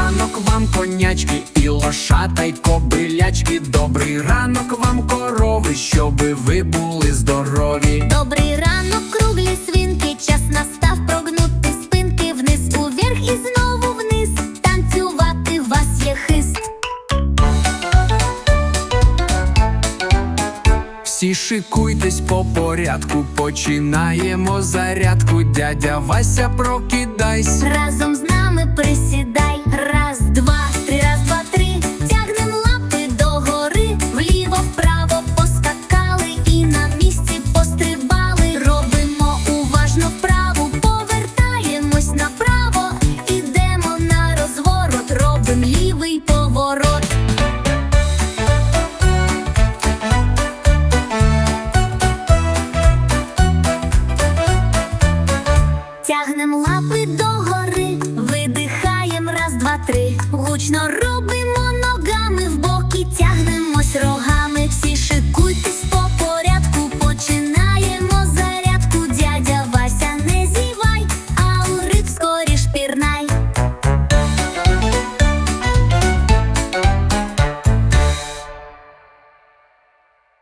ранок вам конячки, і лошата, й кобилячки, добрий ранок вам корови, щоби ви були здорові. Добрий ранок, круглі свинки, час настав прогнути спинки вниз уверх і знову вниз. Танцювати вас є хист. Всі шикуйтесь по порядку, починаємо зарядку. Дядя Вася, прокидайсь Разом Тягнем лапи догори,